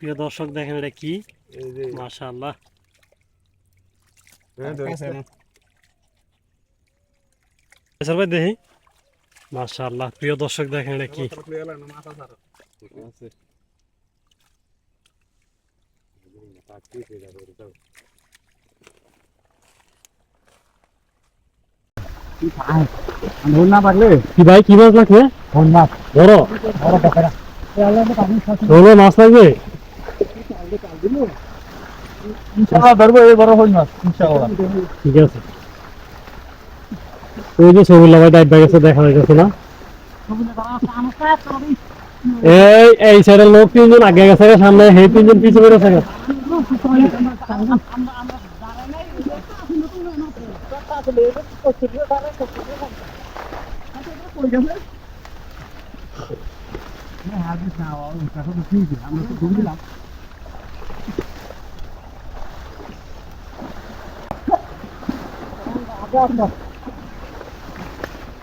প্রিয় দর্শক দেখেন এটা কি? মাশাআল্লাহ। এসর ভাই দেখি। মাশাআল্লাহ। প্রিয় দর্শক দেখেন এটা কি? ভাই কি মাছ লাগবে ধর না বড়। বড় মাছ লাগবে? ধরবো এই বড় মাছ ঠিক আছে। ওই যে সবুল্লা ভাই ডাইট গেছে দেখা যাচ্ছে না। এই এই সাইডের লোক তিনজন আগে গেছে সামনে হে তিনজন পিছু করে থাকে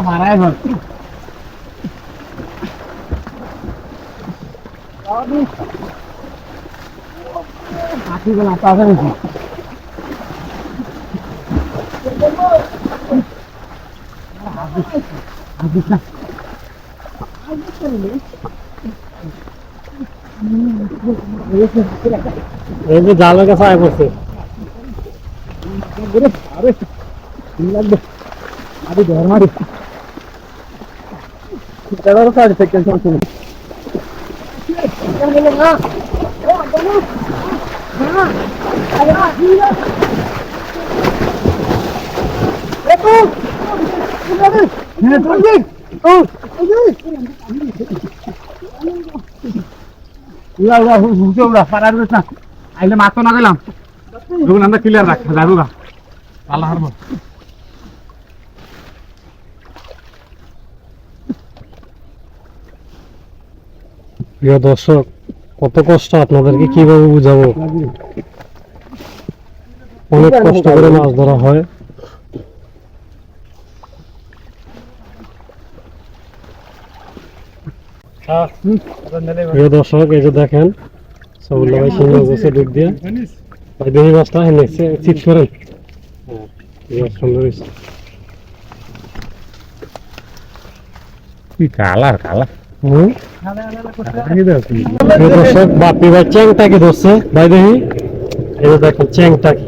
মারাই ভাব আটি গেল পাশে নাকি এই যে জালের কাছে আয় পড়ছে আরে লাগবে আরে ধর মারি এগারো সাড়ে সেকেন্ড চলছে আইলে মাছ তো না গেলাম যখন আমরা ক্লিয়ার রাখতে যাবো গা প্রিয় দর্শক, কত কষ্ট আপনাদেরকে কীভাবে বুঝাবো? অনেক কষ্ট করে মাছ ধরা হয়। প্রিয় দর্শক, এই যে দেখেন দিয়ে। দেখি মাছটা কালার কালার। দর্শক বাপি ভাই চ্যাংটাকে ধরছে? ভাই দেখি। এই যে দেখেন চ্যাংটাকে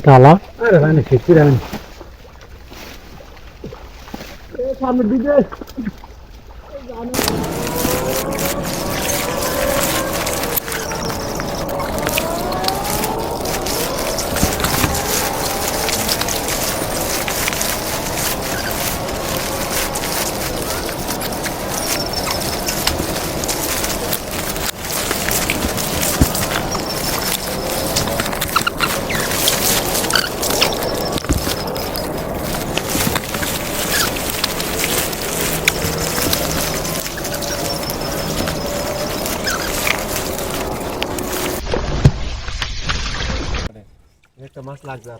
কালা আরে ভাই না খেতে রাখেন पास लाग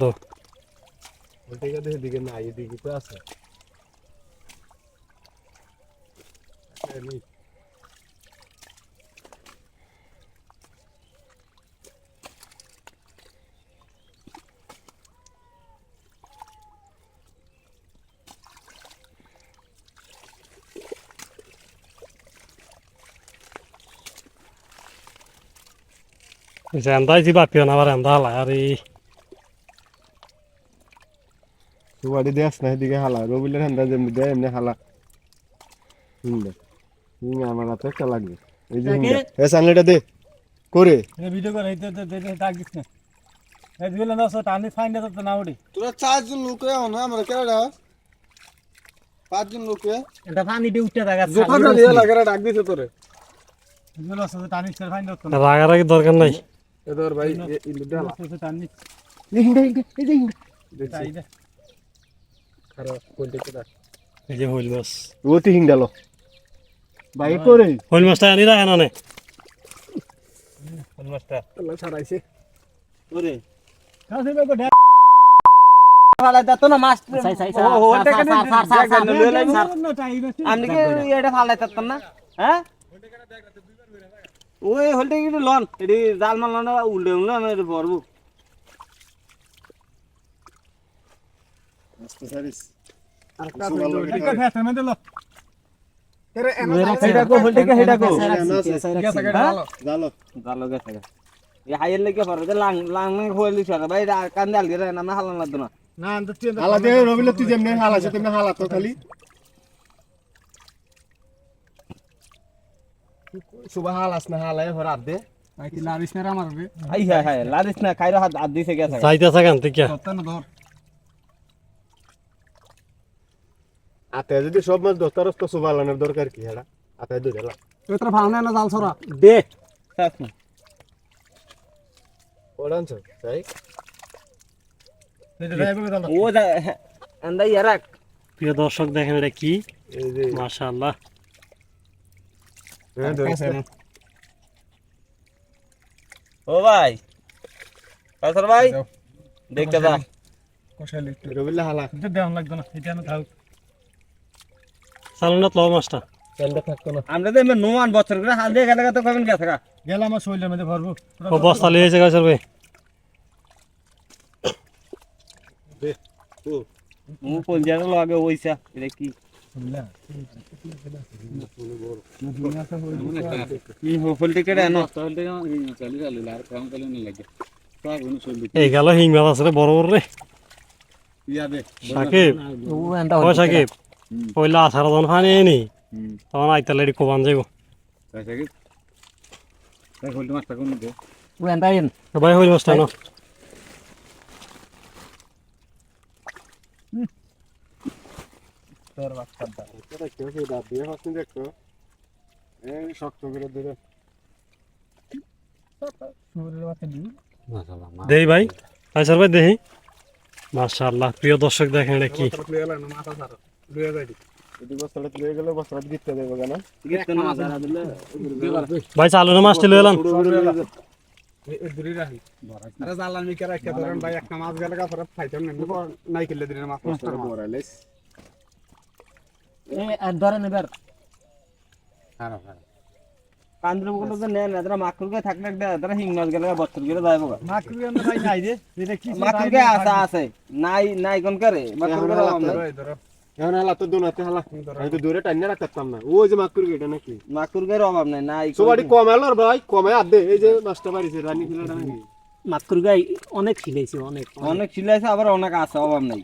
तो। होल ठीक ना ये दिगे तो नहीं। এন্দাই জি বাপিও না আবার এন্দা হালা আরে তুই বাড়ি দেস না এদিকে হালা রবিলের হান্দা যেমনি দেয় এমনি হালা হিংদা হিং আমার হাতে একটা লাগবে এই যে হিংদা এ সানলেটা দে করে ভিডিও করে ডাক দিস না এই দিলে না সো টানি ফাইন তো না ওডি তোরা চারজন লোক না আমরা কেডা পাঁচজন লোক এটা পানি দিয়ে উঠতে থাকা যেটা দিয়ে লাগে ডাক দিছে তোরে না রাগারাগি দরকার নাই এ তোর ভাই ইলুটা হালা এই হিংদা হিংদা এই যে হিংদা তাই দে খারাপ কোনটা কেডা এই যে হইল মাছ ও তুই লো ভাই করে হইল মাছটা আনি রাখে না নে কোন মাছটা আল্লাহ ছাড়াইছে ওরে কাছে বেগো ডা ফালাই না মাছ ও ও এটা কেন জায়গা লয়ে লাইব না আমি কি এটা ফালাই না হ্যাঁ ওই হলতে কি লন এডি জাল মাল না উল্টে উল্টে আমি এটা ভরবো। হ্যাঁ? টিন হালা তুই যেমনি হালা তেমনি হালা তো খালি। সুবাহ হালাস না হালায় ভর আদে ভাই কি লারিস না আমার আই হাই হাই লারিস না খাইরো হাত হাত দিছে গেছে। যাইতেছে কেন থেকে কত না ধর। আতে যদি সব মাছ দস্তারস তো সুবালানোর দরকার কি হেডা? আতে দুই হেলা। এতরা ভাঙনা না জাল ছড়া? দে। শেষ না। ওড়ানছ তাই এটা ড্রাইভার দাও ও আন্দা ইয়ারাক প্রিয় দর্শক দেখেন এটা কি? এই যে। মাশাআল্লাহ। ও ভাই কাসর ভাই দেখতে দা কষাইলে রবিলে হালা এটা দেওয়া লাগবে না এটা আমি থাক চালনা লো মাছটা। চান্দা থাকতো না। আমরা তো এমনি নোমান বছর করে হাল দিয়ে গেলে তো কবেন গেছে গা? গেল আমার শরীরের মধ্যে ভরবো। ও বস্তা লিয়েছে গাছের ভাই মু পঞ্জায়ের লগে ওইসা এটা কি? এই গেল হিং মাছ আছে বড় বড় রে। সাকিব ও সাকিব পয়লা আসার যখন পানি আইনি তখন আইতালে এটি কোবান যাইব। ভাই হইল মাছটা না এটা কেউ কেউ দাঁত দিয়ে হচ্ছে দেখতো এই শক্ত করে ধরে। দেই ভাই আইসার ভাই দেখি মাশাআল্লাহ প্রিয় দর্শক দেখেন এটা কি। ভাই চালু না মাছটি লইলাম আরে জালান মিকে রাখতে ধরেন ভাই একটা মাছ গেলে কাপড় নাই কিলে দিন মাছ নষ্ট বড়াইলেস কান্দ্র তো নেন এদরা মাকুর থাকলে দে এদরা হিং মাছ গেলে বছর গেলে যাইব গা আমরা ভাই নাই দে এটা কি মাকুর আছে আছে নাই নাই কোন করে মাকুর এখন হালা তো দোনাতে হালা আমি তো দূরে টাইনে রাখতাম না। ওই যে মাকুর গেটা নাকি? মাকুর কে অভাব নাই নাই সবারই কমালো আর ভাই কমে আর দে এই যে মাছটা বাড়িছে রানী নাকি? অনেক খিলাইছে অনেক। অনেক। ছিলাইছে আবার অনেক আছে অভাব নাই।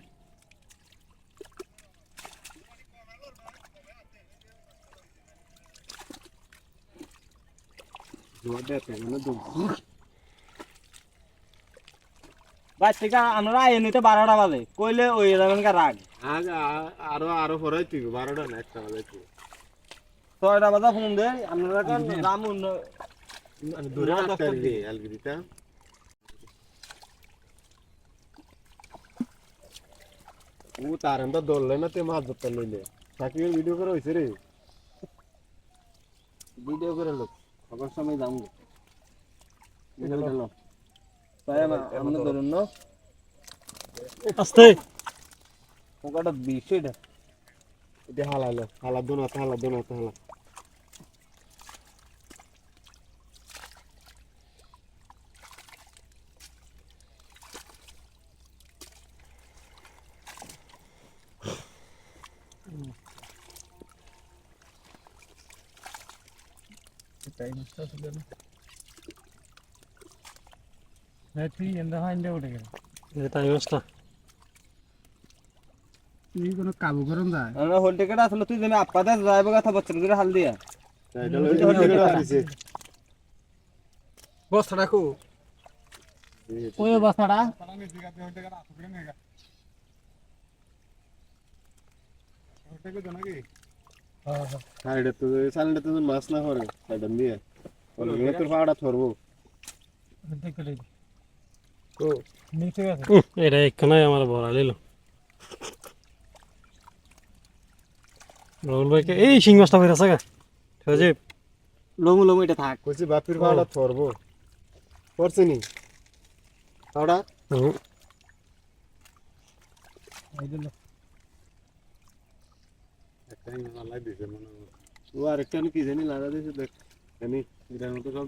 মানে ঠিক আছে আমরা এমনিতে বারোটা বাজে। কইলে ওই কা রাগ। আরও আরও পরে তুই বারোটা না একটা বাজে তুই ছয়টা বাজা ফোন দে আমরা রাম দূরে না, রাখতে দপ্তর দে আলগিরিটা ও তার এমন দৌড়লে না তে মাছ ধরতে লইলে। সাকিবের ভিডিও করে হয়েছে রে। ভিডিও করে লোক সবার সময় দাম তাই আমরা ধরুন না। আস্তে। ওটা বিশ এটা। এটা হালালো হালা দোনাতে হালা দোনাতে হালা। টাইম আসলে না তুই এন্দা হয় এন্দা উঠে গেল এটা এই তুই কোনো কাবু করুন যায় আমরা হোল টিকেট আসলে তুই তুমি আপা যাইব কথা বচ্চন করে হাল দিয়া এটা লই হোল টিকেট আসছে বস্তা রাখো ওই অবস্থাটা সাইডে তো সাইডে তো মাছ না করে সাইডে দিয়ে বলে গেলে তোর পাড়া ধরবো এটা একখানাই আমার ভাইকে এই শিং মাছটা হয়ে আছে গা ঠিক লমু লমু এটা থাক কইছি বাপির পাড়া ধরবো করছে নি পাড়া হুম। ও লাগা দিয়েছে দেখ জানি এটার মতো সব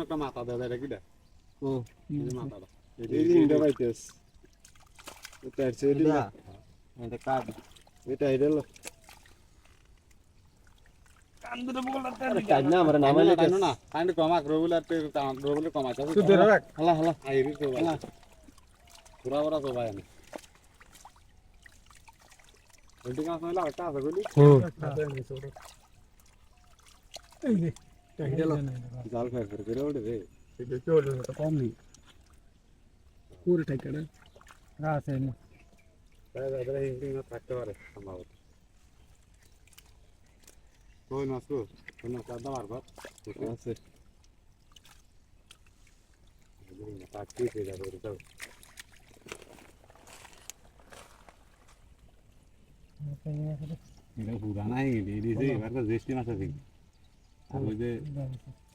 একটা মাথা দেয় এটা কিটা ও মাথাটা এই যে ইন্ডা পাইতেস এটা আছে এটা এটা কাট এটা এটা লো আমি ওইটি কাজ হইলা একটা আছে কইলি হুম জাল ফের ফের করে ওড়ে রে কম নেই পুরো টাইকাটা আছে না থাকতে পারে সম্ভবত কই মাছ কো কোন কাদা মারবা আছে পাকি তে যাবে ওটা এটা পুরা নাই এডি যে এবার তো মাছ আর ওই যে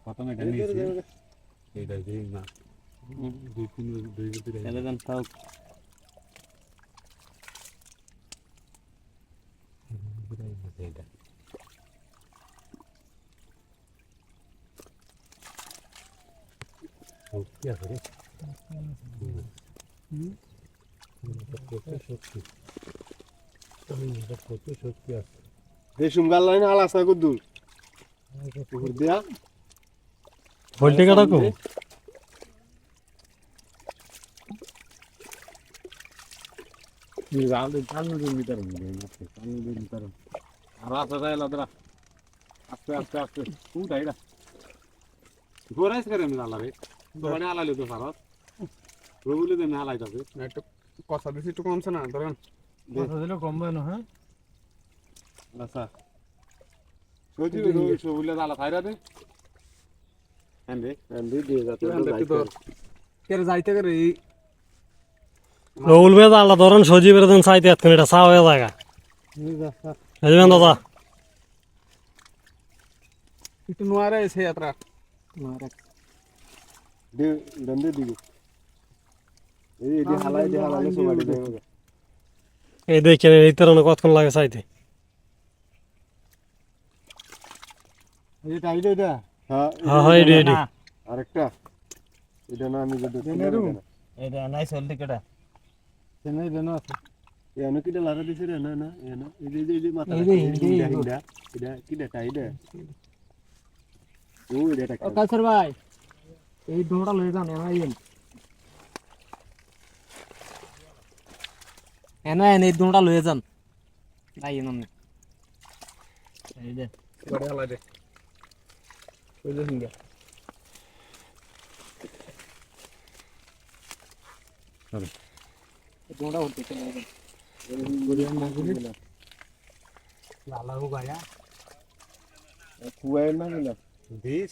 প্রথম এটা নিয়েছি এটা যে না দুই তিন দুই থাক। এটা কি আছে রে? রেশম গাল লাইন আল আসা কুদ্দুর পুকুর দিয়া। ভোল্টি কাটা কো জাল জাল নদীর ভিতরে জাল নদীর ভিতরে আর আসা যায় লাদরা আস্তে আস্তে আস্তে। কোনটা এটা গোরাইস করে আমি জালা রে তোমারে আলালি তো সারাত রবুলে দে মেলাই যাবে একটু কথা বেশি একটু কমছে না ধরেন। দিলে কমবে না হ্যাঁ? আচ্ছা সজি সবুলে জালা খাইরা দে। হ্যান্ডে হ্যান্ডে দিয়ে যাতে কেরে যাইতে করে? এই রহুল ভাই আল্লাহ ধরেন সজীবের দেন চাইতে এতক্ষণ এটা চা হয়ে জায়গা বুঝবেন দাদা। একটু নোয়ারে এসে যাত্রা। দে দন্দে দিগো এই হালাই দে হালালে সবাড়ি দেবে এই দেখেন এই তরনে কতক্ষণ লাগে চাইতে। হ্যাঁ হ্যাঁ হ্যাঁ আরেকটা। এটা না আমি এটা আছে। এনো কিটা লাগা দিছে রে না না এনো এই যে এই যে মাথা হিন্দি, হিন্ডা এটা কিটা ও এটা টাকা ভাই এই লয়ে যান এনা এনা এনে এই দোড়া লয়ে যান নাই এন এই দে। বড় হালা দে। ওই যে হিঙ্গা দোড়া উঠতে চলে লালা হো গায়া কুয়ায় না গেলাম দিস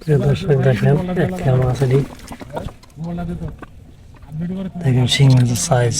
প্রিয় দর্শক দেখেন একটা মাছ এটি দেখেন শিং মাছের সাইজ